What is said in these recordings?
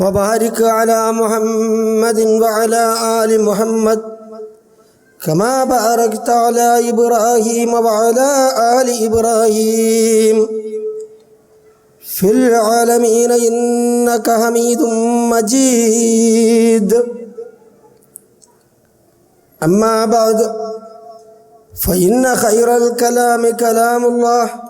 وبارك على محمد وعلى آل محمد كما باركت على إبراهيم وعلى آل إبراهيم في العالمين إنك حميد مجيد. أما بعد فإن خير الكلام كلام الله.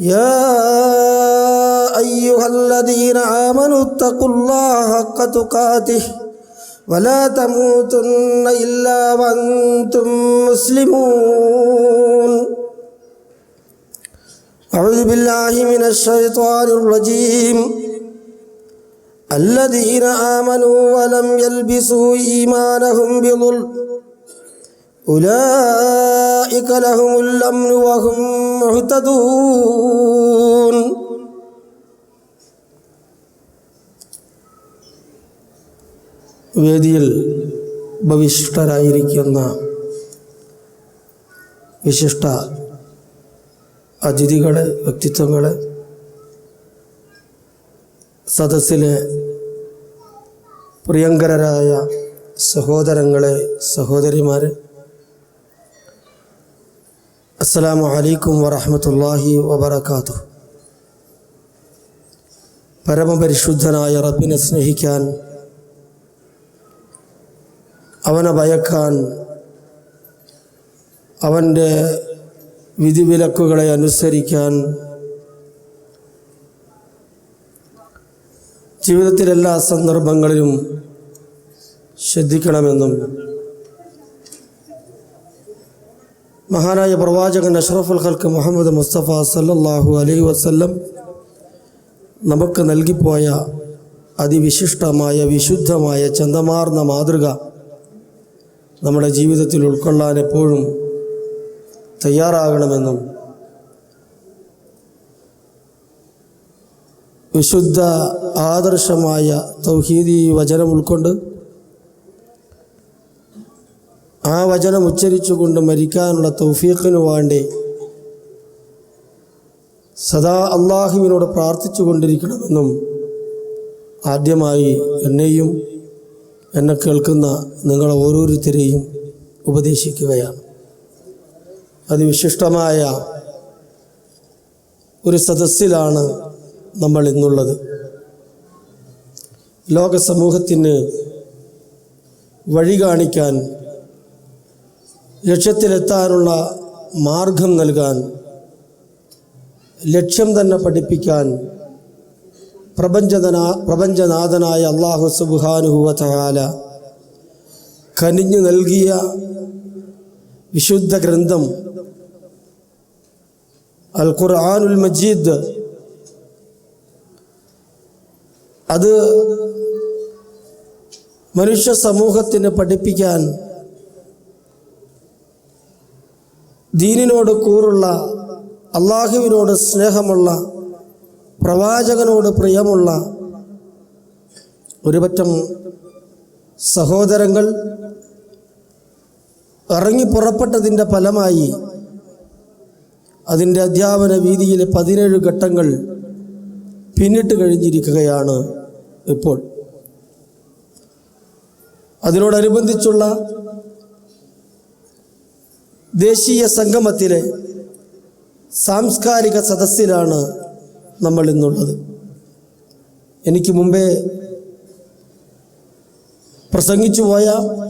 يا أيها الذين آمنوا اتقوا الله حق تقاته ولا تموتن إلا وأنتم مسلمون. أعوذ بالله من الشيطان الرجيم. الذين آمنوا ولم يلبسوا إيمانهم بظلم أولئك لهم الأمن وهم مهتدون വേദിയിൽ ഭവിഷ്ഠരായിരിക്കുന്ന വിശിഷ്ട അതിഥികളെ വ്യക്തിത്വങ്ങളെ സദസ്സിലെ പ്രിയങ്കരരായ സഹോദരങ്ങളെ സഹോദരിമാരെ അസ്സലാമു അലൈക്കും വറഹമത്തല്ലാഹി വബർക്കാത്തു പരമപരിശുദ്ധനായ റബ്ബിനെ സ്നേഹിക്കാൻ അവനെ ഭയക്കാൻ അവന്റെ വിധിവിലക്കുകളെ അനുസരിക്കാൻ ജീവിതത്തിലെല്ലാ സന്ദർഭങ്ങളിലും ശ്രദ്ധിക്കണമെന്നും മഹാനായ പ്രവാചകൻ അഷ്റഫുൽ ഖൽക്ക് മുഹമ്മദ് മുസ്തഫ സല്ലാഹു അലൈഹി വസ്ല്ലം നമുക്ക് നൽകിപ്പോയ അതിവിശിഷ്ടമായ വിശുദ്ധമായ ചന്തമാർന്ന മാതൃക നമ്മുടെ ജീവിതത്തിൽ ഉൾക്കൊള്ളാൻ എപ്പോഴും തയ്യാറാകണമെന്നും വിശുദ്ധ ആദർശമായ തൗഹീദി വചനം ഉൾക്കൊണ്ട് ആ വചനം ഉച്ചരിച്ചുകൊണ്ട് മരിക്കാനുള്ള തൗഫീഖിനു വേണ്ടി സദാ അള്ളാഹുവിനോട് പ്രാർത്ഥിച്ചു കൊണ്ടിരിക്കണമെന്നും ആദ്യമായി എന്നെയും എന്നെ കേൾക്കുന്ന നിങ്ങളെ ഓരോരുത്തരെയും ഉപദേശിക്കുകയാണ്. അതിവിശിഷ്ടമായ ഒരു സദസ്സിലാണ് നമ്മൾ ഇന്നുള്ളത്. ലോക സമൂഹത്തിന് വഴി കാണിക്കാൻ ലക്ഷ്യത്തിലെത്താനുള്ള മാർഗം നൽകാൻ ലക്ഷ്യം തന്നെ പഠിപ്പിക്കാൻ പ്രപഞ്ചനാ പ്രപഞ്ചനാഥനായ അള്ളാഹു സുബാനുഹുവ തകാല കനിഞ്ഞു നൽകിയ വിശുദ്ധ ഗ്രന്ഥം അൽ ഖുർആാനുൽ മജീദ്. അത് മനുഷ്യ സമൂഹത്തിന് പഠിപ്പിക്കാൻ ദീനിനോട് കൂറുള്ള അള്ളാഹുവിനോട് സ്നേഹമുള്ള പ്രവാചകനോട് പ്രിയമുള്ള ഒരുപറ്റം സഹോദരങ്ങൾ ഇറങ്ങി പുറപ്പെട്ടതിന്റെ ഫലമായി അതിന്റെ അധ്യാപന വീതിയിലെ പതിനേഴ് ഘട്ടങ്ങൾ പിന്നിട്ട് കഴിഞ്ഞിരിക്കുകയാണ് ഇപ്പോൾ. അതിനോടനുബന്ധിച്ചുള്ള ദേശീയ സംഗമത്തിലെ സാംസ്കാരിക സദസ്സിലാണ് നമ്മൾ ഇന്നുള്ളത്. എനിക്ക് മുമ്പേ പ്രസംഗിച്ചു പോയ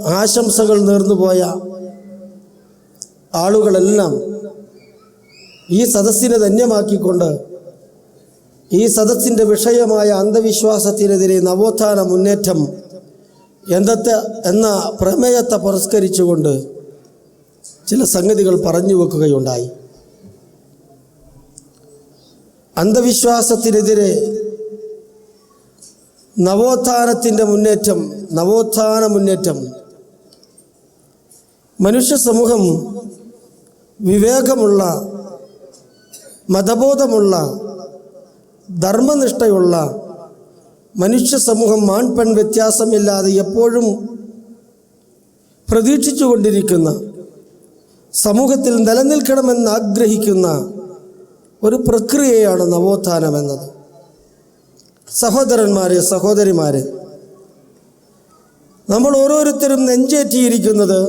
ആശംസകൾ നേർന്നു പോയ ആളുകളെല്ലാം ഈ സദസ്സിനെ ധന്യമാക്കിക്കൊണ്ട് ഈ സദസ്സിന്റെ വിഷയമായ അന്ധവിശ്വാസത്തിനെതിരെ നവോത്ഥാന മുന്നേറ്റം എന്തത്തെ എന്ന പ്രമേയത്തെ പുരസ്കരിച്ചുകൊണ്ട് ചില സംഗതികൾ പറഞ്ഞു വെക്കുകയുണ്ടായി. അന്ധവിശ്വാസത്തിനെതിരെ നവോത്ഥാനത്തിന്റെ മുന്നേറ്റം നവോത്ഥാന മുന്നേറ്റം. മനുഷ്യ സമൂഹം വിവേകമുള്ള മതബോധമുള്ള ധർമ്മനിഷ്ഠയുള്ള മനുഷ്യ സമൂഹം ആൺ പെൺ വ്യത്യാസമില്ലാതെ എപ്പോഴും പ്രതീക്ഷിച്ചു കൊണ്ടിരിക്കുന്ന സമൂഹത്തിൽ നിലനിൽക്കണമെന്ന് ആഗ്രഹിക്കുന്ന ഒരു പ്രക്രിയയാണ് നവോത്ഥാനം എന്നത്. സഹോദരന്മാരെ സഹോദരിമാരെ നമ്മൾ ഓരോരുത്തരും നെഞ്ചേറ്റിയിരിക്കുന്നത്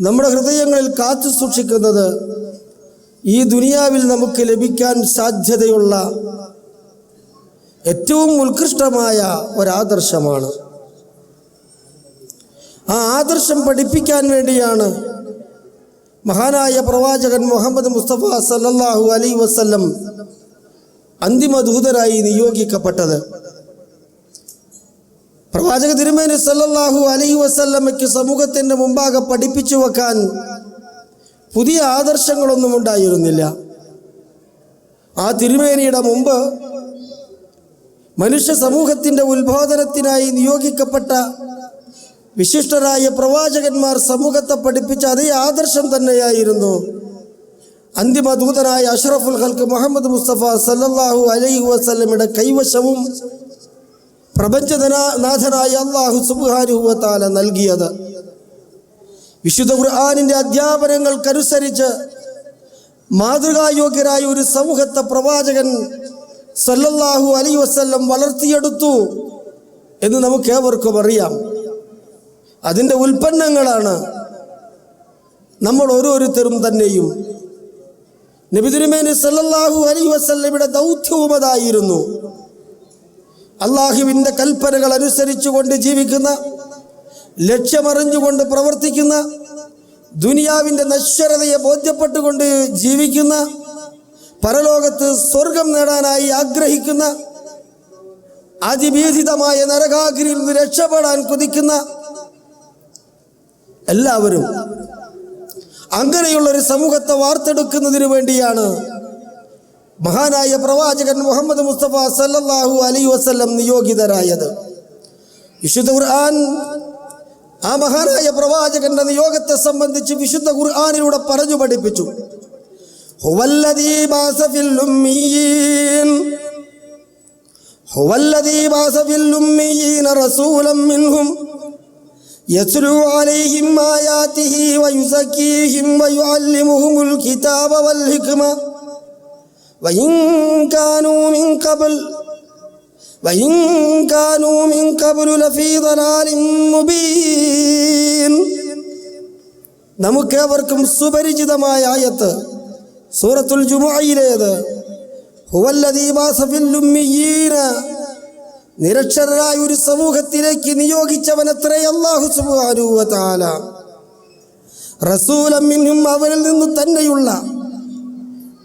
നമ്മുടെ ഹൃദയങ്ങളിൽ കാത്തു സൂക്ഷിക്കുന്നത് ഈ ദുനിയാവിൽ നമുക്ക് ലഭിക്കാൻ സാധ്യതയുള്ള ഏറ്റവും ഉത്കൃഷ്ടമായ ഒരാദർശമാണ്. ആ ആദർശം പഠിപ്പിക്കാൻ വേണ്ടിയാണ് മഹാനായ പ്രവാചകൻ മുഹമ്മദ് മുസ്തഫ സല്ലാഹു അലൈ വസല്ലം അന്തിമ ദൂതരായി നിയോഗിക്കപ്പെട്ടത്. പ്രവാചക തിരുമേനി സല്ലാഹു അലൈഹി വസല്ലമയ്ക്ക് സമൂഹത്തിന്റെ മുമ്പാകെ പഠിപ്പിച്ചു വെക്കാൻ പുതിയ ആദർശങ്ങളൊന്നും ഉണ്ടായിരുന്നില്ല. ആ തിരുമേനിയുടെ മുമ്പ് മനുഷ്യ സമൂഹത്തിന്റെ ഉത്ബോധനത്തിനായി നിയോഗിക്കപ്പെട്ട വിശിഷ്ടരായ പ്രവാചകന്മാർ സമൂഹത്തെ പഠിപ്പിച്ച അതേ ആദർശം തന്നെയായിരുന്നു. അന്തിമ ദൂതനായ അഷ്റഫുൽ ഹൽക്ക് മുഹമ്മദ് മുസ്തഫ സല്ലല്ലാഹു അലൈഹി വസ്ലമിയുടെ കൈവശവും പ്രപഞ്ചനാഥനായ അള്ളാഹു സുബുഹാനുഹുവത്താല നൽകിയത്. വിശുദ്ധ ഖുർആാനിന്റെ അധ്യാപനങ്ങൾക്കനുസരിച്ച് മാതൃകായോഗ്യരായ ഒരു സമൂഹത്തെ പ്രവാചകൻ സല്ലല്ലാഹു അലൈ വസ്ല്ലം വളർത്തിയെടുത്തു എന്ന് നമുക്ക് ഏവർക്കും അറിയാം. അതിന്റെ ഉൽപ്പന്നങ്ങളാണ് നമ്മൾ ഓരോരുത്തരും തന്നെയും. നബിതിരുമേനി സല്ലല്ലാഹു അലൈ വസല്ലയുടെ ദൗത്യവും അതായിരുന്നു. അള്ളാഹുവിന്റെ കൽപ്പനകൾ അനുസരിച്ചുകൊണ്ട് ജീവിക്കുന്ന ലക്ഷ്യമറിഞ്ഞുകൊണ്ട് പ്രവർത്തിക്കുന്ന ദുനിയാവിന്റെ നശ്വരതയെ ബോധ്യപ്പെട്ടുകൊണ്ട് ജീവിക്കുന്ന പരലോകത്ത് സ്വർഗം നേടാനായി ആഗ്രഹിക്കുന്ന അതിഭീതിതമായ നരകാഗ്രിയിൽ നിന്ന് രക്ഷപ്പെടാൻ കുതിക്കുന്ന എല്ലാവരും. അങ്ങനെയുള്ള ഒരു സമൂഹത്തെ വാർത്തെടുക്കുന്നതിന് വേണ്ടിയാണ് മഹാനായ പ്രവാചകൻ മുഹമ്മദ് മുസ്തഫ സല്ലാഹു അലൈ വസ്ലം നിയോഗിതരായത്. വിശുദ്ധ ഖുർആൻ ആ മഹാനായ പ്രവാചകന്റെ നിയോഗത്തെ സംബന്ധിച്ച് വിശുദ്ധ ഖുർആാനിലൂടെ പറഞ്ഞു പഠിപ്പിച്ചു. ഹുവല്ലദീ يتلو عليهم آياته ويزكيهم ويعلمهم الكتاب والحكمة وإن كانوا من قبل وإن كانوا من قبل لفي ضلال مبين നമുക്കേവർക്കും സുപരിചിതമായ ആയത്ത് സൂറത്തുൽ ജുമുഅയിലേത് ഹുവല്ലദീ ബാസ ഫിൽ ഉമ്മീന നിരക്ഷരരായ ഒരു സമൂഹത്തിലേക്ക് നിയോഗിച്ചവനത്രേ അള്ളാഹു സുബ്ഹാനഹു വ തആല റസൂലം മിൻഹും അവരിൽ നിന്നു തന്നെയുള്ള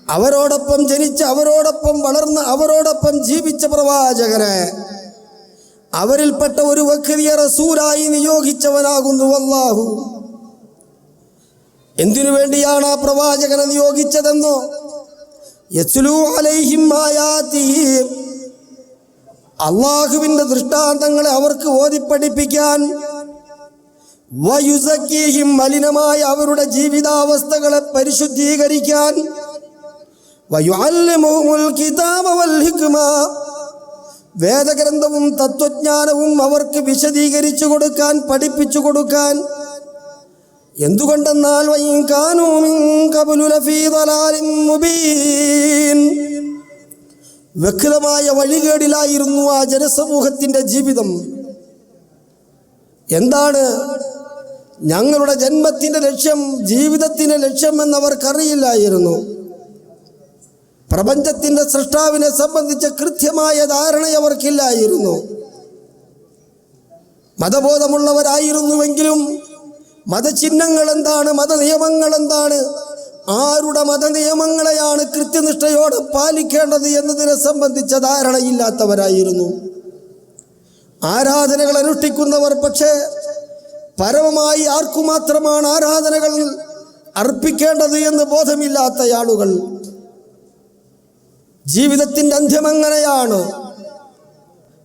അവരോടൊപ്പം ജനിച്ച അവരോടൊപ്പം വളർന്ന അവരോടൊപ്പം ജീവിച്ച പ്രവാചകനെ അവരിൽപ്പെട്ട ഒരു വക്രിയ റസൂലായി നിയോഗിച്ചവനാകുന്നു അല്ലാഹു. എന്തിനു വേണ്ടിയാണ് ആ പ്രവാചകനെ നിയോഗിച്ചതെന്നോ? യസ്ലു അലൈഹിം ആയാത്തിഹി അള്ളാഹുവിന്റെ ദൃഷ്ടാന്തങ്ങളെ അവർക്ക് ഓതിപ്പഠിപ്പിക്കാൻ വയുസക്കീഹിം മലിനമായ അവരുടെ ജീവിതാവസ്ഥകളെ പരിശുദ്ധീകരിക്കാൻ വേദഗ്രന്ഥവും തത്വജ്ഞാനവും അവർക്ക് വിശദീകരിച്ചു കൊടുക്കാൻ പഠിപ്പിച്ചു കൊടുക്കാൻ. എന്തുകൊണ്ടെന്നാൽ വൈൻ കബുലുലഫീ മുബീൻ. വ്യക്തമായ വഴികേടിലായിരുന്നു ആ ജനസമൂഹത്തിന്റെ ജീവിതം. എന്താണ് ഞങ്ങളുടെ ജന്മത്തിന്റെ ലക്ഷ്യം ജീവിതത്തിന്റെ ലക്ഷ്യം എന്നവർക്കറിയില്ലായിരുന്നു. പ്രപഞ്ചത്തിന്റെ സൃഷ്ടാവിനെ സംബന്ധിച്ച കൃത്യമായ ധാരണ അവർക്കില്ലായിരുന്നു. മതബോധമുള്ളവരായിരുന്നുവെങ്കിലും മതചിഹ്നങ്ങൾ എന്താണ് മതനിയമങ്ങൾ എന്താണ് ആരുടെ മതനിയമങ്ങളെയാണ് കൃത്യനിഷ്ഠയോടെ പാലിക്കേണ്ടത് എന്നതിനെ സംബന്ധിച്ച ധാരണയില്ലാത്തവരായിരുന്നു. ആരാധനകൾ അനുഷ്ഠിക്കുന്നവർ പക്ഷേ പരമമായി ആർക്കു മാത്രമാണ് ആരാധനകൾ അർപ്പിക്കേണ്ടത് എന്ന് ബോധമില്ലാത്ത ആളുകൾ. ജീവിതത്തിന്റെ അന്ത്യം എങ്ങനെയാണ്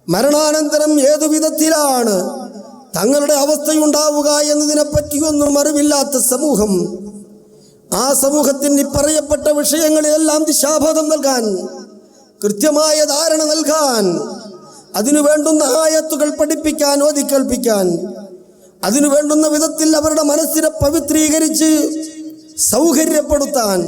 മരണാനന്തരം ഏതു വിധത്തിലാണ് തങ്ങളുടെ അവസ്ഥയുണ്ടാവുക എന്നതിനെപ്പറ്റിയൊന്നും അറിവില്ലാത്ത സമൂഹം. ആ സമൂഹത്തിന് ഇപ്പറയപ്പെട്ട വിഷയങ്ങളെല്ലാം വിഷയങ്ങളിലെല്ലാം ദിശാബോധം നൽകാൻ കൃത്യമായ ധാരണ നൽകാൻ അതിനു വേണ്ടുന്ന ആയത്തുകൾ പഠിപ്പിക്കാൻ ഓതിക്കൽപ്പിക്കാൻ അതിനു വേണ്ടുന്ന വിധത്തിൽ അവരുടെ മനസ്സിനെ പവിത്രീകരിച്ച് സൗകര്യപ്പെടുത്താൻ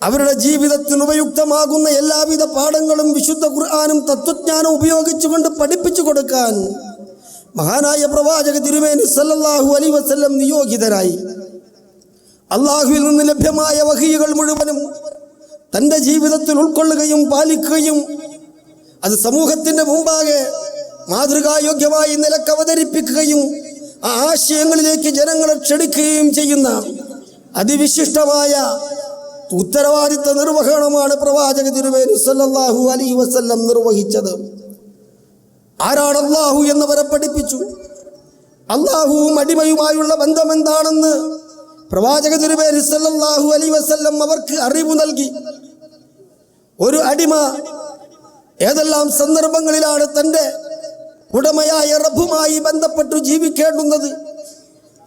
അവരുടെ ജീവിതത്തിന് ഉപയുക്തമാകുന്ന എല്ലാവിധ പാഠങ്ങളും വിശുദ്ധ ഖുർആാനും തത്വജ്ഞാനം ഉപയോഗിച്ചുകൊണ്ട് പഠിപ്പിച്ചു കൊടുക്കാൻ മഹാനായ പ്രവാചക തിരുമേനി സല്ലാഹു അലൈ വസ്ല്ലം നിയോഗിതരായി. അള്ളാഹുവിൽ നിന്ന് ലഭ്യമായ വഹികൾ മുഴുവനും തന്റെ ജീവിതത്തിൽ ഉൾക്കൊള്ളുകയും പാലിക്കുകയും അത് സമൂഹത്തിന്റെ മുമ്പാകെ മാതൃകായോഗ്യമായി നിലയ്ക്ക് അവതരിപ്പിക്കുകയും ആ ആശയങ്ങളിലേക്ക് ജനങ്ങളെ ക്ഷണിക്കുകയും ചെയ്യുന്ന അതിവിശിഷ്ടമായ ഉത്തരവാദിത്ത നിർവഹണമാണ് പ്രവാചക തിരുവേനി സല്ലാഹു അലി വസ്ല്ലം നിർവഹിച്ചത്. ആരാണ് അള്ളാഹു എന്നവരെ പഠിപ്പിച്ചു അള്ളാഹുവും അടിമയുമായുള്ള ബന്ധം എന്താണെന്ന് പ്രവാചക സല്ലല്ലാഹു അലൈഹി വസല്ലം അവർക്ക് അറിവ് നൽകി. ഒരു അടിമ ഏതെല്ലാം സന്ദർഭങ്ങളിലാണ് തന്റെ ഉടമയായ റബ്ബുമായി ബന്ധപ്പെട്ടു ജീവിക്കേണ്ടുന്നത്?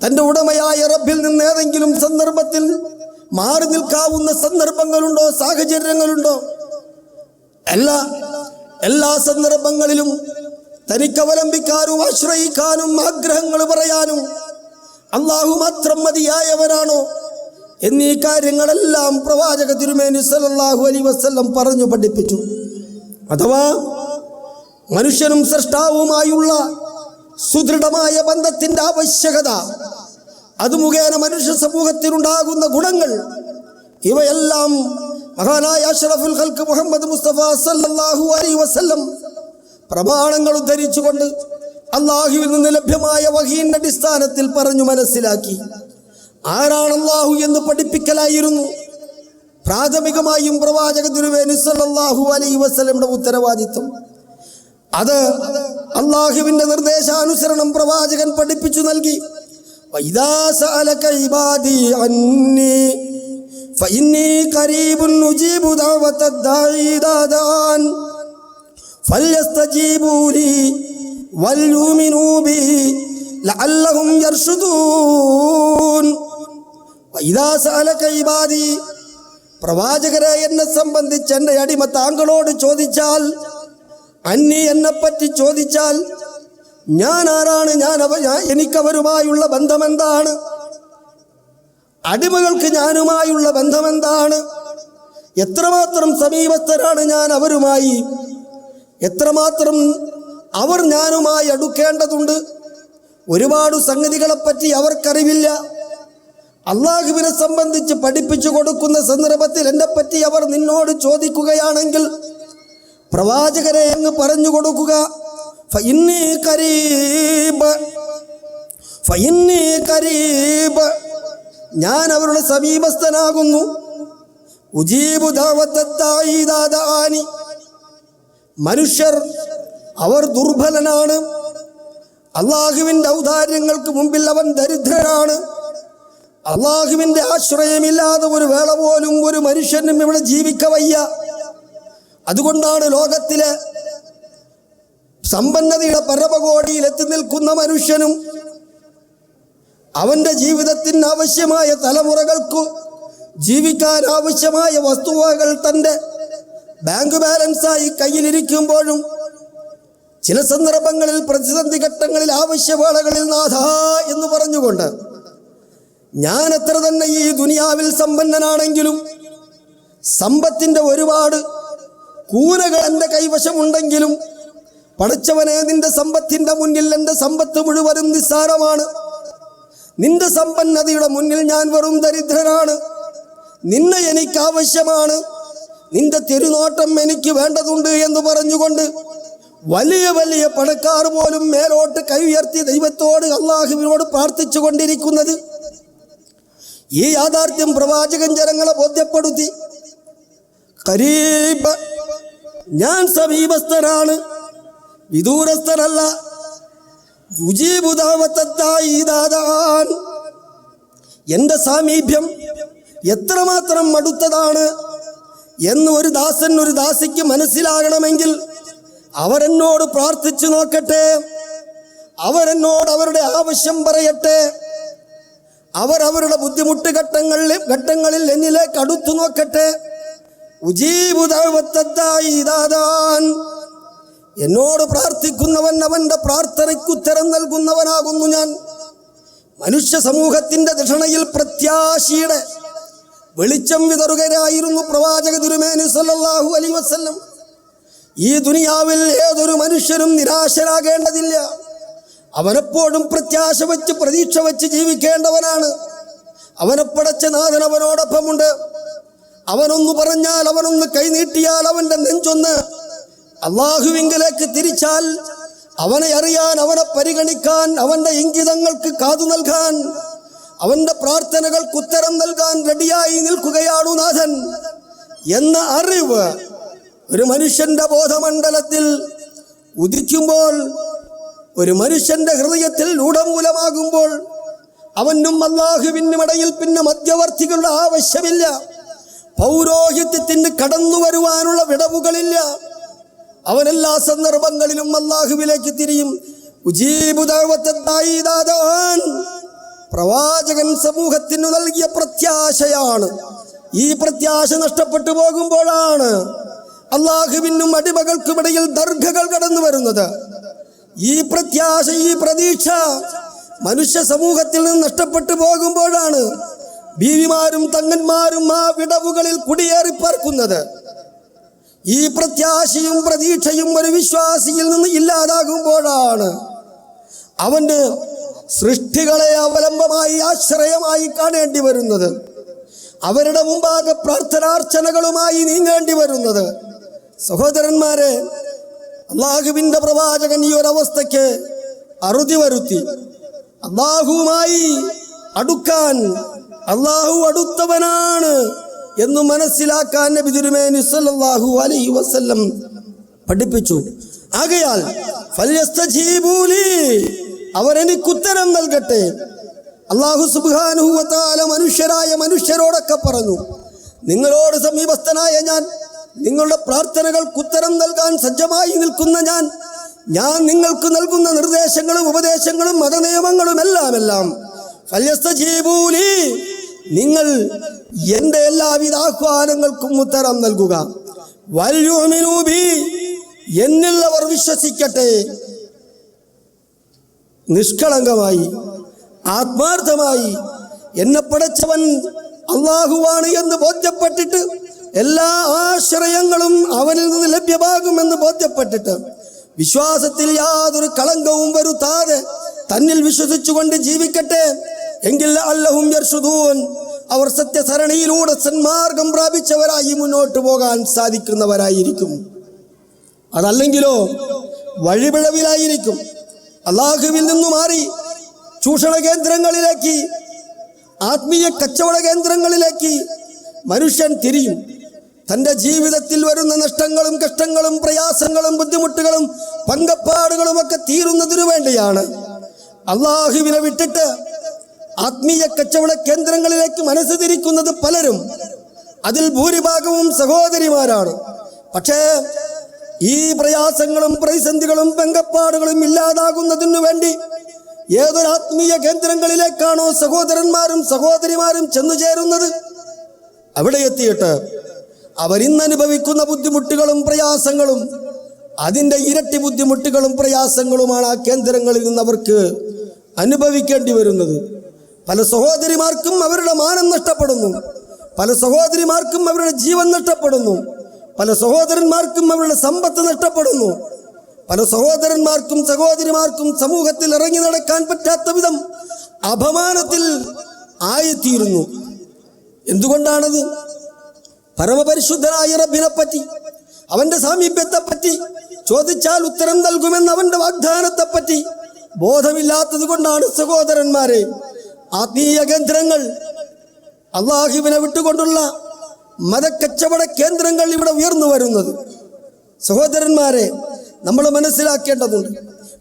തന്റെ ഉടമയായ റബ്ബിൽ നിന്ന് ഏതെങ്കിലും സന്ദർഭത്തിൽ മാറി നിൽക്കാവുന്ന സന്ദർഭങ്ങളുണ്ടോ സാഹചര്യങ്ങളുണ്ടോ? എല്ലാ എല്ലാ സന്ദർഭങ്ങളിലും തനിക്ക് അവലംബിക്കാനും ആശ്രയിക്കാനും ആഗ്രഹങ്ങൾ പറയാനും അള്ളാഹു മാത്രം മതിയായവനാണോ? എന്നീ കാര്യങ്ങളെല്ലാം പ്രവാചക തിരുമേനി സല്ലല്ലാഹു അലി വസ്ല്ലം പറഞ്ഞു പഠിപ്പിച്ചു. അഥവാ മനുഷ്യനും സൃഷ്ടാവുമായുള്ള സുദൃഢമായ ബന്ധത്തിന്റെ ആവശ്യകത അത് മുഖേന മനുഷ്യ സമൂഹത്തിനുണ്ടാകുന്ന ഗുണങ്ങൾ ഇവയെല്ലാം മഹാനായ അഷറഫുൽ ഹൽക്ക് മുഹമ്മദ് മുസ്തഫ സല്ലല്ലാഹു അലൈഹി വസല്ലം പ്രമാണങ്ങൾ ഉദ്ധരിച്ചുകൊണ്ട് അള്ളാഹുവിൽ നിന്ന് ലഭ്യമായ വഹീന്റെ അടിസ്ഥാനത്തിൽ പറഞ്ഞു മനസ്സിലാക്കി. ആരാണ് അള്ളാഹു എന്ന് പഠിപ്പിക്കലായിരുന്നു. പ്രാഥമികമായും പ്രവാചക തിരുവേനുസല്ലാഹു അലൈ വസ്ലമുടെ ഉത്തരവാദിത്വം. അത് അള്ളാഹുവിന്റെ നിർദ്ദേശാനുസരണം പ്രവാചകൻ പഠിപ്പിച്ചു നൽകി. ഫല്യസ്തജീബൂലി سألك عبادي عني فإني قريب أجيب دعوة الداعي إذا دعان فليستجيبوا لي وليؤمنوا بي لعلهم يرشدون وإذا سألك عبادي പ്രവാചകരെ എന്നെ സംബന്ധിച്ച് എൻ്റെ അടിമ താങ്കളോട് ചോദിച്ചാൽ അന്നി എന്നെപ്പറ്റി ചോദിച്ചാൽ ഞാൻ ആരാണ് ഞാൻ അവ ഞാൻ- എനിക്കവരുമായുള്ള ബന്ധമെന്താണ് അടിമകൾക്ക് ഞാനുമായുള്ള ബന്ധമെന്താണ് എത്രമാത്രം സമീപസ്ഥരാണ് ഞാൻ അവരുമായി എത്രമാത്രം അവർ ഞാനുമായി അടുക്കേണ്ടതുണ്ട്. ഒരുപാട് സംഗതികളെപ്പറ്റി അവർക്കറിവില്ല. അള്ളാഹുവിനെ സംബന്ധിച്ച് പഠിപ്പിച്ചു കൊടുക്കുന്ന സന്ദർഭത്തിൽ എന്നെപ്പറ്റി അവർ നിന്നോട് ചോദിക്കുകയാണെങ്കിൽ പ്രവാചകരെ അങ്ങ് പറഞ്ഞു കൊടുക്കുക. ഞാൻ അവരുടെ സമീപസ്ഥനാകുന്നു. ഉജീബു ദാവത്തത്തായി ദാദാനി. മനുഷ്യർ അവർ ദുർബലനാണ്. അള്ളാഹുവിന്റെ ഔദാര്യങ്ങൾക്ക് മുമ്പിൽ അവൻ ദരിദ്രനാണ്. അള്ളാഹുവിന്റെ ആശ്രയമില്ലാതെ ഒരു വേള പോലും ഒരു മനുഷ്യനും ഇവിടെ ജീവിക്ക വയ്യ. അതുകൊണ്ടാണ് ലോകത്തിലെ സമ്പന്നതയുടെ പരമകോടിയിൽ എത്തി നിൽക്കുന്ന മനുഷ്യനും അവന്റെ ജീവിതത്തിന് ആവശ്യമായ തലമുറകൾക്ക് ജീവിക്കാൻ ആവശ്യമായ വസ്തുവകൾ തന്റെ ബാങ്ക് ബാലൻസായി കയ്യിലിരിക്കുമ്പോഴും ചില സന്ദർഭങ്ങളിൽ പ്രതിസന്ധി ഘട്ടങ്ങളിൽ ആവശ്യവേളകളിൽ നാഥ എന്ന് പറഞ്ഞുകൊണ്ട് ഞാൻ എത്ര തന്നെ ഈ ദുനിയാവിൽ സമ്പന്നനാണെങ്കിലും സമ്പത്തിന്റെ ഒരുപാട് കൂനകൾ എന്റെ കൈവശമുണ്ടെങ്കിലും പഠിച്ചവനെ നിന്റെ സമ്പത്തിന്റെ മുന്നിൽ എന്റെ സമ്പത്ത് മുഴുവനും നിസ്സാരമാണ്. നിന്റെ സമ്പന്നതയുടെ മുന്നിൽ ഞാൻ വെറും ദരിദ്രനാണ്. നിന്നെ എനിക്ക് ആവശ്യമാണ് നിന്റെ തിരുനോട്ടം എനിക്ക് വേണ്ടതുണ്ട് എന്ന് പറഞ്ഞുകൊണ്ട് വലിയ വലിയ പണക്കാർ പോലും മേലോട്ട് കൈ ഉയർത്തി ദൈവത്തോട് അള്ളാഹുവിനോട് പ്രാർത്ഥിച്ചു കൊണ്ടിരിക്കുന്നത് ഈ യാഥാർത്ഥ്യം പ്രവാചകൻ ജനങ്ങളെ ബോധ്യപ്പെടുത്തി. കരീബ് ഞാൻ സമീപസ്ഥനാണ്. വിദൂരസ്ഥനല്ല. എന്റെ സാമീപ്യം എത്രമാത്രം അടുത്തതാണ് എന്ന് ഒരു ദാസൻ ഒരു ദാസിക്ക് മനസ്സിലാകണമെങ്കിൽ അവരെന്നോട് പ്രാർത്ഥിച്ചു നോക്കട്ടെ. അവരെന്നോട് അവരുടെ ആവശ്യം പറയട്ടെ. അവർ അവരുടെ ബുദ്ധിമുട്ട് ഘട്ടങ്ങളിൽ ഘട്ടങ്ങളിൽ എന്നിലേക്ക് അടുത്തു നോക്കട്ടെ. ദാദാൻ. എന്നോട് പ്രാർത്ഥിക്കുന്നവൻ അവന്റെ പ്രാർത്ഥനയ്ക്ക് ഉത്തരം നൽകുന്നവനാകുന്നു ഞാൻ. മനുഷ്യ സമൂഹത്തിന്റെ ദക്ഷണയിൽ പ്രത്യാശിയുടെ വെളിച്ചം വിതറുകരായിരുന്നു പ്രവാചക തിരുമേനി സല്ലാഹു അലൈ വസല്ലം. ഈ ദുനിയാവിൽ ഏതൊരു മനുഷ്യനും നിരാശരാകേണ്ടതില്ല. അവനെപ്പോഴും പ്രത്യാശ വെച്ച് പ്രതീക്ഷ വെച്ച് ജീവിക്കേണ്ടവനാണ്. അവനെ പടച്ച നാഥൻ അവനോടൊപ്പമുണ്ട്. അവനൊന്ന് പറഞ്ഞാൽ അവനൊന്ന് കൈനീട്ടിയാൽ അവന്റെ നെഞ്ചൊന്ന് അള്ളാഹുവിങ്കിലേക്ക് തിരിച്ചാൽ അവനെ അറിയാൻ അവനെ പരിഗണിക്കാൻ അവന്റെ ഇംഗിതങ്ങൾക്ക് കാതു നൽകാൻ അവന്റെ പ്രാർത്ഥനകൾക്ക് ഉത്തരം നൽകാൻ റെഡിയായി നിൽക്കുകയാണു നാഥൻ. എന്ന അറിവ് ഒരു മനുഷ്യന്റെ ബോധമണ്ഡലത്തിൽ ഉദിക്കുമ്പോൾ ഒരു മനുഷ്യന്റെ ഹൃദയത്തിൽ രൂഢമൂലമാകുമ്പോൾ അവനും അള്ളാഹുവിനും ഇടയിൽ പിന്നെ മധ്യവർത്തികളുടെ ആവശ്യമില്ല. പൗരോഹിത്യത്തിന് കടന്നു വരുവാനുള്ള വിടവുകളില്ല. അവനെല്ലാ സന്ദർഭങ്ങളിലും അള്ളാഹുവിലേക്ക് തിരിയും. പ്രവാചകൻ സമൂഹത്തിനു നൽകിയ പ്രത്യാശയാണ്. ഈ പ്രത്യാശ നഷ്ടപ്പെട്ടു പോകുമ്പോഴാണ് അള്ളാഹുവിനും അടിമകൾക്കുമിടയിൽ ദർഘകൾ കടന്നു വരുന്നത്. ഈ പ്രത്യാശ ഈ പ്രതീക്ഷ മനുഷ്യ സമൂഹത്തിൽ നിന്ന് നഷ്ടപ്പെട്ടു പോകുമ്പോഴാണ് ബീവിമാരും തങ്ങന്മാരും ആ വിടവുകളിൽ കുടിയേറിപ്പാർക്കുന്നത് ഈ പ്രത്യാശയും പ്രതീക്ഷയും ഒരു വിശ്വാസിയിൽ നിന്ന് ഇല്ലാതാകുമ്പോഴാണ് അവന് സൃഷ്ടികളെ അവലംബമായി ആശ്രയമായി കാണേണ്ടി വരുന്നത്. അവരുടെ മുമ്പാകെ പ്രാർത്ഥനാർച്ചനകളുമായി നീങ്ങേണ്ടി വരുന്നത്. സഹോദരന്മാരെ അള്ളാഹുവിന്റെ പ്രവാചകൻ ഈ ഒരവസ്ഥയ്ക്ക് അറുതി വരുത്തി. അള്ളാഹുവുമായി അടുക്കാൻ അള്ളാഹു അടുത്തവനാണ് എന്ന് മനസ്സിലാക്കാൻ നബി തിരുമേനി സല്ലല്ലാഹു അലൈഹി വസല്ലം പഠിപ്പിച്ചു. ആകയാൽ അവരെനിക്കുത്തരം നൽകട്ടെ. അള്ളാഹു സുബാനുഹുവത്താല മനുഷ്യരായ മനുഷ്യരോടൊക്കെ പറഞ്ഞു. നിങ്ങളോട് സമീപസ്ഥനായ ഞാൻ നിങ്ങളുടെ പ്രാർത്ഥനകൾക്ക് ഉത്തരം നൽകാൻ സജ്ജമായി നിൽക്കുന്ന ഞാൻ ഞാൻ നിങ്ങൾക്ക് നൽകുന്ന നിർദ്ദേശങ്ങളും ഉപദേശങ്ങളും മതനിയമങ്ങളും എല്ലാം എല്ലാം ഫല്യസ്തജീബൂലി നിങ്ങൾ എന്റെ എല്ലാവിധ ആഹ്വാനങ്ങൾക്കും ഉത്തരം നൽകുക. വല്യുമിനൂബി എന്നിൽ അവർ വിശ്വസിക്കട്ടെ. നിഷ്കളങ്കമായി ആത്മാർത്ഥമായി എന്നെ പടച്ചവൻ അള്ളാഹുവാണ് എന്ന് ബോധ്യപ്പെട്ടിട്ട് എല്ലാ ആശ്രയങ്ങളും അവനിൽ നിന്ന് ലഭ്യമാകുമെന്ന് ബോധ്യപ്പെട്ടിട്ട് വിശ്വാസത്തിൽ യാതൊരു കളങ്കവും വരുത്താതെ തന്നിൽ വിശ്വസിച്ചുകൊണ്ട് ജീവിക്കട്ടെ എങ്കിൽ അല്ലഹും യർഷുദൂൻ അവർ സത്യസരണിയിലൂടെ സന്മാർഗം പ്രാപിച്ചവരായി മുന്നോട്ട് പോകാൻ സാധിക്കുന്നവരായിരിക്കും. അതല്ലെങ്കിലോ വഴിപിഴവിലായിരിക്കും. അള്ളാഹുവിൽ നിന്നു മാറി ചൂഷണ കേന്ദ്രങ്ങളിലേക്ക് ആത്മീയ കച്ചവട കേന്ദ്രങ്ങളിലേക്ക് മനുഷ്യൻ തിരിയും. തന്റെ ജീവിതത്തിൽ വരുന്ന നഷ്ടങ്ങളും കഷ്ടങ്ങളും പ്രയാസങ്ങളും ബുദ്ധിമുട്ടുകളും പങ്കപ്പാടുകളും ഒക്കെ തീരുന്നതിനു വേണ്ടിയാണ്. അള്ളാഹുവിനെ വിട്ടിട്ട് ആത്മീയ കച്ചവട കേന്ദ്രങ്ങളിലേക്ക് മനസ്സ് തിരിക്കുന്നത് പലരും. അതിൽ ഭൂരിഭാഗവും സഹോദരിമാരാണ്. പക്ഷേ ഈ പ്രയാസങ്ങളും പ്രതിസന്ധികളും പങ്കപ്പാടുകളും ഇല്ലാതാകുന്നതിനു വേണ്ടി ഏതൊരു ആത്മീയ കേന്ദ്രങ്ങളിലേക്കാണോ സഹോദരന്മാരും സഹോദരിമാരും ചെന്നു ചേരുന്നത് അവിടെ എത്തിയിട്ട് അവരിന്ന് അനുഭവിക്കുന്ന ബുദ്ധിമുട്ടുകളും പ്രയാസങ്ങളും അതിന്റെ ഇരട്ടി ബുദ്ധിമുട്ടുകളും പ്രയാസങ്ങളുമാണ് ആ കേന്ദ്രങ്ങളിൽ നിന്ന് അവർക്ക് അനുഭവിക്കേണ്ടി വരുന്നത്. പല സഹോദരിമാർക്കും അവരുടെ മാനം നഷ്ടപ്പെടുന്നു. പല സഹോദരിമാർക്കും അവരുടെ ജീവൻ നഷ്ടപ്പെടുന്നു. പല സഹോദരന്മാർക്കും അവരുടെ സമ്പത്ത് നഷ്ടപ്പെടുന്നു. പല സഹോദരന്മാർക്കും സഹോദരിമാർക്കും സമൂഹത്തിൽ ഇറങ്ങി നടക്കാൻ പറ്റാത്ത വിധം അപമാനത്തിൽ ആയിത്തീരുന്നു. എന്തുകൊണ്ടാണത്? പരമപരിശുദ്ധനായ റബ്ബിനെപ്പറ്റി അവന്റെ സാമീപ്യത്തെ പറ്റി ചോദിച്ചാൽ ഉത്തരം നൽകുമെന്ന് അവന്റെ വാഗ്ദാനത്തെ പറ്റി ബോധമില്ലാത്തത് കൊണ്ടാണ് സഹോദരന്മാരെ ആത്മീയ കേന്ദ്രങ്ങൾ അള്ളാഹുവിനെ വിട്ടുകൊണ്ടുള്ള മതക്കച്ചവട കേന്ദ്രങ്ങൾ ഇവിടെ ഉയർന്നു വരുന്നത്. സഹോദരന്മാരെ നമ്മൾ മനസ്സിലാക്കേണ്ടതുണ്ട്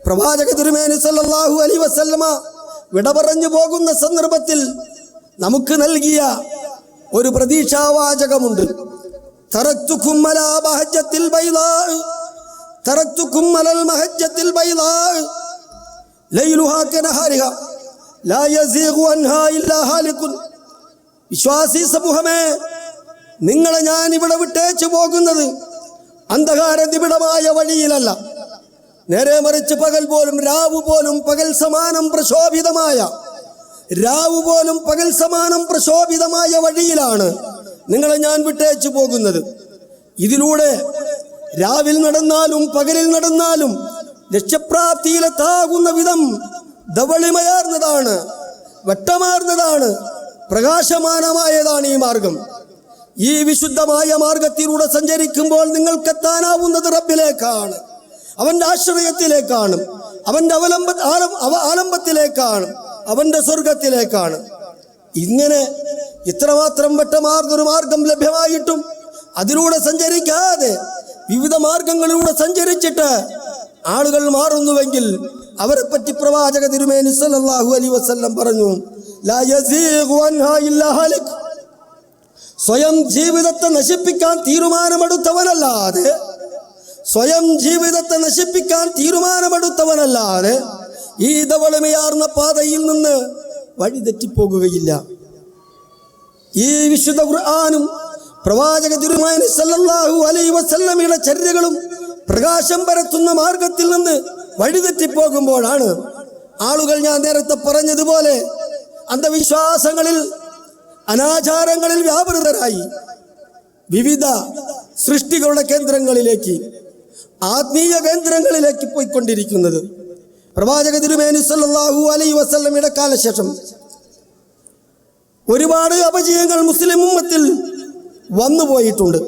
പ്രവാചക തിരുമേനി സല്ലാഹു അലി വസല്ലമ വിട പറഞ്ഞു പോകുന്ന സന്ദർഭത്തിൽ നമുക്ക് നൽകിയ ഒരു പ്രതീക്ഷാവാചകമുണ്ട്. വിശ്വാസി സമൂഹമേ നിങ്ങളെ ഞാൻ ഇവിടെ വിട്ടേച്ചു പോകുന്നത് അന്ധകാര നിബിഡമായ വഴിയിലല്ല. നേരെ മറിച്ച് പകൽ പോലും രാവ് പോലും പകൽ സമാനം പ്രശോഭിതമായ രാവ് പോലും പകൽ സമാനം പ്രശോഭിതമായ വഴിയിലാണ് നിങ്ങളെ ഞാൻ വിട്ടയച്ചു പോകുന്നത്. ഇതിലൂടെ രാവിൽ നടന്നാലും പകലിൽ നടന്നാലും ലക്ഷ്യപ്രാപ്തിയിലെത്താകുന്ന വിധം ധവളിമയാർന്നതാണ് വട്ടമാർന്നതാണ് പ്രകാശമാനമായതാണ് ഈ മാർഗം. ഈ വിശുദ്ധമായ മാർഗത്തിലൂടെ സഞ്ചരിക്കുമ്പോൾ നിങ്ങൾക്കെത്താനാവുന്നത് റബ്ബിലേക്കാണ് അവന്റെ ആശ്രയത്തിലേക്കാണ് അവന്റെ അവലംബ ആലംബത്തിലേക്കാണ്. അവന്റെ സ്വർഗത്തിലേക്കാണ്. ഇങ്ങനെ ഇത്രമാത്രം വെട്ടമാർന്നൊരു മാർഗം ലഭ്യമായിട്ടും അതിലൂടെ സഞ്ചരിക്കാതെ വിവിധ മാർഗങ്ങളിലൂടെ സഞ്ചരിച്ചിട്ട് ആളുകൾ മാറുന്നുവെങ്കിൽ അവരെ പറ്റി പ്രവാചക തിരുമേനി സല്ലല്ലാഹു അലൈഹി വസല്ലം പറഞ്ഞു സ്വയം ജീവിതത്തെ നശിപ്പിക്കാൻ തീരുമാനമെടുത്തവനല്ലാതെ സ്വയം ജീവിതത്തെ നശിപ്പിക്കാൻ തീരുമാനമെടുത്തവനല്ലാതെ ഈ ധവളമയാർന്ന പാതയിൽ നിന്ന് വഴിതെറ്റിപ്പോകുകയില്ല. ഈ വിശുദ്ധ ഖുർആാനും പ്രവാചക തിരുമാനി സല്ലല്ലാഹു അലൈ വസല്ലമയുടെ ചര്യകളും പ്രകാശം പരത്തുന്ന മാർഗത്തിൽ നിന്ന് വഴിതെറ്റിപ്പോകുമ്പോഴാണ് ആളുകൾ ഞാൻ നേരത്തെ പറഞ്ഞതുപോലെ അന്ധവിശ്വാസങ്ങളിൽ അനാചാരങ്ങളിൽ വ്യാപൃതരായി. വിവിധ സൃഷ്ടികളുടെ കേന്ദ്രങ്ങളിലേക്ക് ആത്മീയ കേന്ദ്രങ്ങളിലേക്ക് പോയിക്കൊണ്ടിരിക്കുന്നത്. പ്രവാചക തിരുമേനി സല്ലല്ലാഹു അലൈ വസ്ലമിയുടെ കാലശേഷം ഒരുപാട് അപജയങ്ങൾ മുസ്ലിം ഉമ്മത്തിൽ വന്നുപോയിട്ടുണ്ട്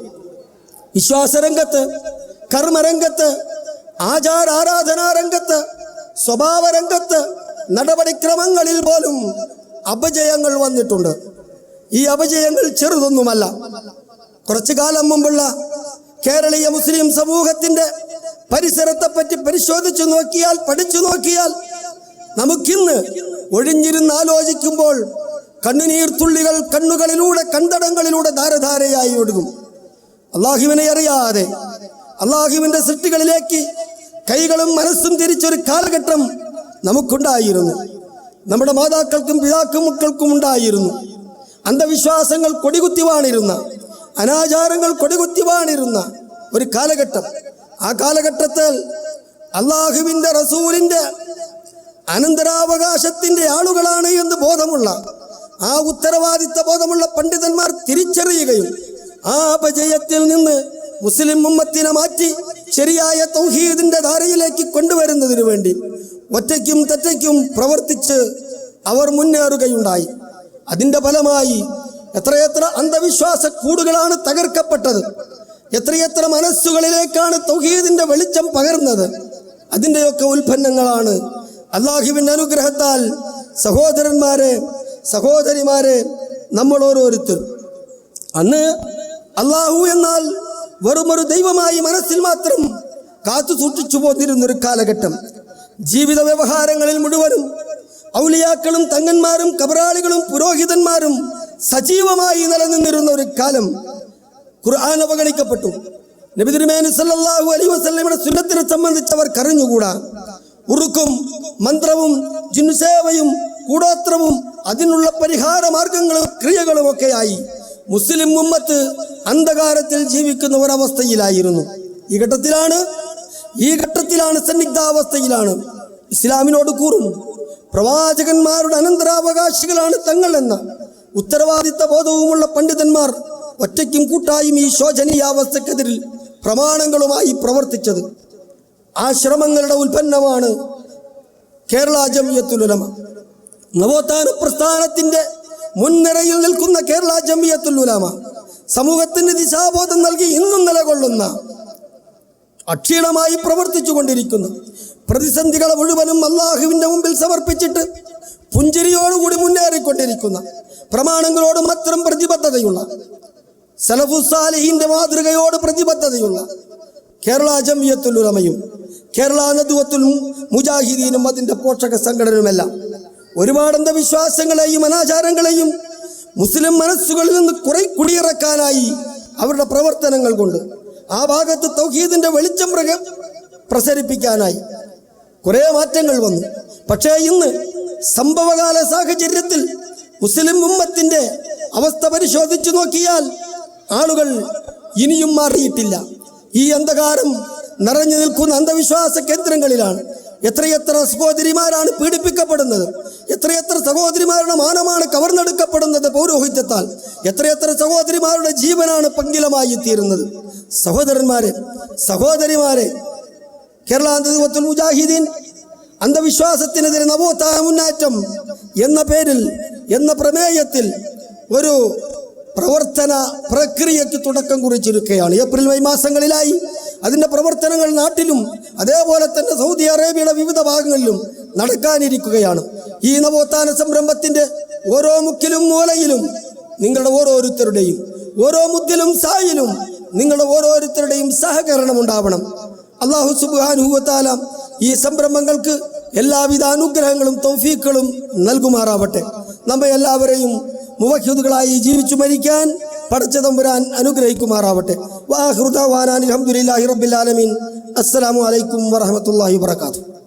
വിശ്വാസരംഗത്ത് കർമ്മരംഗത്ത് ആചാര ആരാധനാ രംഗത്ത് സ്വഭാവ രംഗത്ത് നടപടിക്രമങ്ങളിൽ പോലും അപജയങ്ങൾ വന്നിട്ടുണ്ട്. ഈ അപജയങ്ങൾ ചെറുതൊന്നുമല്ല. കുറച്ചു കാലം മുമ്പുള്ള കേരളീയ മുസ്ലിം സമൂഹത്തിന്റെ പരിസരത്തെ പറ്റി പരിശോധിച്ചു നോക്കിയാൽ പഠിച്ചു നോക്കിയാൽ നമുക്കിന്ന് ഒഴിഞ്ഞിരുന്ന് ആലോചിക്കുമ്പോൾ കണ്ണുനീർ തുള്ളികൾ കണ്ണുകളിലൂടെ കണ്ടടങ്ങളിലൂടെ ധാരധാരയായി ഒഴുകും. അള്ളാഹുവിനെ അറിയാതെ അള്ളാഹുവിന്റെ സൃഷ്ടികളിലേക്ക് കൈകളും മനസ്സും തിരിച്ചൊരു കാലഘട്ടം നമുക്കുണ്ടായിരുന്നു. നമ്മുടെ മാതാക്കൾക്കും പിതാക്കും മക്കൾക്കും ഉണ്ടായിരുന്നു. അന്ധവിശ്വാസങ്ങൾ കൊടികുത്തിവാണിരുന്ന അനാചാരങ്ങൾ കൊടികുത്തിവാണിരുന്ന ഒരു കാലഘട്ടം. ആ കാലഘട്ടത്തിൽ അള്ളാഹുവിന്റെ റസൂലിന്റെ അനന്തരാവകാശത്തിന്റെ ആളുകളാണ് എന്ന് ബോധമുള്ള ആ ഉത്തരവാദിത്ത ബോധമുള്ള പണ്ഡിതന്മാർ തിരിച്ചറിയുകയും ആ അപജയത്തിൽ നിന്ന് മുസ്ലിം ഉമ്മത്തിനെ മാറ്റി ശരിയായ തൗഹീദിന്റെ ധാരയിലേക്ക് കൊണ്ടുവരുന്നതിനു വേണ്ടി ഒറ്റയ്ക്കും തെറ്റയ്ക്കും പ്രവർത്തിച്ച് അവർ മുന്നേറുകയുണ്ടായി. അതിന്റെ ഫലമായി എത്രയെത്ര അന്ധവിശ്വാസ കൂടുകളാണ് തകർക്കപ്പെട്ടത്. എത്രയെത്ര മനസ്സുകളിലേക്കാണ് തൗഹീദിന്റെ വെളിച്ചം പകർന്നത് അതിന്റെയൊക്കെ ഉൽപ്പന്നങ്ങളാണ്. അള്ളാഹുവിന്റെ അനുഗ്രഹത്താൽ സഹോദരന്മാരെ സഹോദരിമാരെ നമ്മൾ അന്ന് അള്ളാഹു എന്നാൽ വെറും ഒരു ദൈവമായി മനസ്സിൽ മാത്രം കാത്തു സൂക്ഷിച്ചു പോന്നിരുന്നൊരു കാലഘട്ടം. ജീവിത വ്യവഹാരങ്ങളിൽ മുഴുവനും ഔലിയാക്കളും തങ്ങന്മാരും കബറാളികളും പുരോഹിതന്മാരും സജീവമായി നിലനിന്നിരുന്ന ഒരു കാലം. ഖുർആൻ അവഗണിക്കപ്പെട്ടു. നബി തിരുമേനി സല്ലല്ലാഹു അലൈഹി വസല്ലമയുടെ സുന്നത്തിനെ സംബന്ധിച്ച് അവർ കരഞ്ഞുകൂടാ ഉറുക്കും മന്ത്രവും ജിന്നുസേവയും കൂടോത്രവും അതിനുള്ള പരിഹാര മാർഗങ്ങളും ക്രിയകളും ഒക്കെയായി. മുസ്ലിം ഉമ്മത്ത് അന്ധകാരത്തിൽ ജീവിക്കുന്ന ഒരവസ്ഥയിലായിരുന്നു. ഈ ഘട്ടത്തിലാണ് ഈ ഘട്ടത്തിലാണ് സന്നിഗ്ധാവസ്ഥയിലാണ്. ഇസ്ലാമിനോട് കൂറും പ്രവാചകന്മാരുടെ അനന്തരാവകാശികളാണ് തങ്ങൾ എന്ന ഉത്തരവാദിത്ത ബോധവുമുള്ള പണ്ഡിതന്മാർ ഒറ്റയ്ക്കും കൂട്ടായും ഈ ശോചനീയാവസ്ഥക്കെതിരിൽ പ്രമാണങ്ങളുമായി പ്രവർത്തിച്ചത്. ആ ശ്രമങ്ങളുടെ ഉൽപ്പന്നമാണ് കേരള ജമിയത്തുലമ നവോത്ഥാന പ്രസ്ഥാനത്തിന്റെ മുൻനിരയിൽ നിൽക്കുന്ന കേരള ജമിയത്തുലമ സമൂഹത്തിന് ദിശാബോധം നൽകി ഇന്നും നിലകൊള്ളുന്ന അക്ഷീണമായി പ്രവർത്തിച്ചു കൊണ്ടിരിക്കുന്നു. പ്രതിസന്ധികളെ മുഴുവനും അള്ളാഹുവിന്റെ മുമ്പിൽ സമർപ്പിച്ചിട്ട് പുഞ്ചിരിയോടുകൂടി മുന്നേറിക്കൊണ്ടിരിക്കുന്ന പ്രമാണങ്ങളോട് മാത്രം പ്രതിബദ്ധതയുള്ള സലഫുസാലിഹിന്റെ മാതൃകയോട് പ്രതിബദ്ധതയുള്ള കേരള ജമിയത്തുൽ ഉലമയും കേരള നദുവത്തുൽ മുജാഹിദീനും അതിന്റെ പോഷക സംഘടനയുമെല്ലാം ഒരുപാട് അന്ധവിശ്വാസങ്ങളെയും അനാചാരങ്ങളെയും മുസ്ലിം മനസ്സുകളിൽ നിന്ന് കുറെ കുടിയിറക്കാനായി അവരുടെ പ്രവർത്തനങ്ങൾ കൊണ്ട് ആ ഭാഗത്ത് തൗഹീദിന്റെ വെളിച്ചം പ്രസരിപ്പിക്കാനായി കുറേ മാറ്റങ്ങൾ വന്നു. പക്ഷേ ഇന്ന് സംഭവകാല സാഹചര്യത്തിൽ മുസ്ലിം ഉമ്മത്തിന്റെ അവസ്ഥ പരിശോധിച്ചു നോക്കിയാൽ ആളുകൾ ഇനിയും മാറിയിട്ടില്ല. ഈ അന്ധകാരം നിറഞ്ഞു നിൽക്കുന്ന അന്ധവിശ്വാസ കേന്ദ്രങ്ങളിലാണ്. എത്രയെത്ര സഹോദരിമാരാണ് പീഡിപ്പിക്കപ്പെടുന്നത്. എത്രയെത്ര സഹോദരിമാരുടെ മാനമാണ് കവർന്നെടുക്കപ്പെടുന്നത് പൗരോഹിത്യത്താൽ. എത്രയെത്ര സഹോദരിമാരുടെ ജീവനാണ് പങ്കിലമായി തീരുന്നത്. സഹോദരന്മാരെ സഹോദരിമാരെ കേരള നേതൃത്വത്തിൽ മുജാഹിദീൻ അന്ധവിശ്വാസത്തിനെതിരെ നവോത്ഥാന മുന്നേറ്റം എന്ന പേരിൽ എന്ന പ്രമേയത്തിൽ ഒരു പ്രവർത്തന പ്രക്രിയയ്ക്ക് തുടക്കം കുറിച്ചിരിക്കുകയാണ്. ഏപ്രിൽ മെയ് മാസങ്ങളിലായി അതിന്റെ പ്രവർത്തനങ്ങൾ നാട്ടിലും അതേപോലെ തന്നെ സൗദി അറേബ്യയുടെ വിവിധ ഭാഗങ്ങളിലും നടക്കാനിരിക്കുകയാണ്. ഈ നവോത്ഥാന സംരംഭത്തിന്റെ ഓരോ മുക്കിലും മൂലയിലും നിങ്ങളുടെ ഓരോരുത്തരുടെയും ഓരോ മുദ്ദിലും സായിലും നിങ്ങളുടെ ഓരോരുത്തരുടെയും സഹകരണം ഉണ്ടാവണം. അള്ളാഹു സുബാനുഭവത്താല ഈ സംരംഭങ്ങൾക്ക് എല്ലാവിധ അനുഗ്രഹങ്ങളും തൗഫീക്കുകളും നൽകുമാറാവട്ടെ. നമ്മെ എല്ലാവരെയും മുവഹ്യുദുകളായി ജീവിച്ചു മരിക്കാൻ പടച്ച തമ്പുരാൻ അനുഗ്രഹിക്കുമാറാവട്ടെ. വാഹൃദാൻ അലഹമുല്ലാഹി റബ്ബിൽ ആലമീൻ. അസ്സലാമു അലൈക്കും വറഹമത്തല്ലാഹി വാത്തു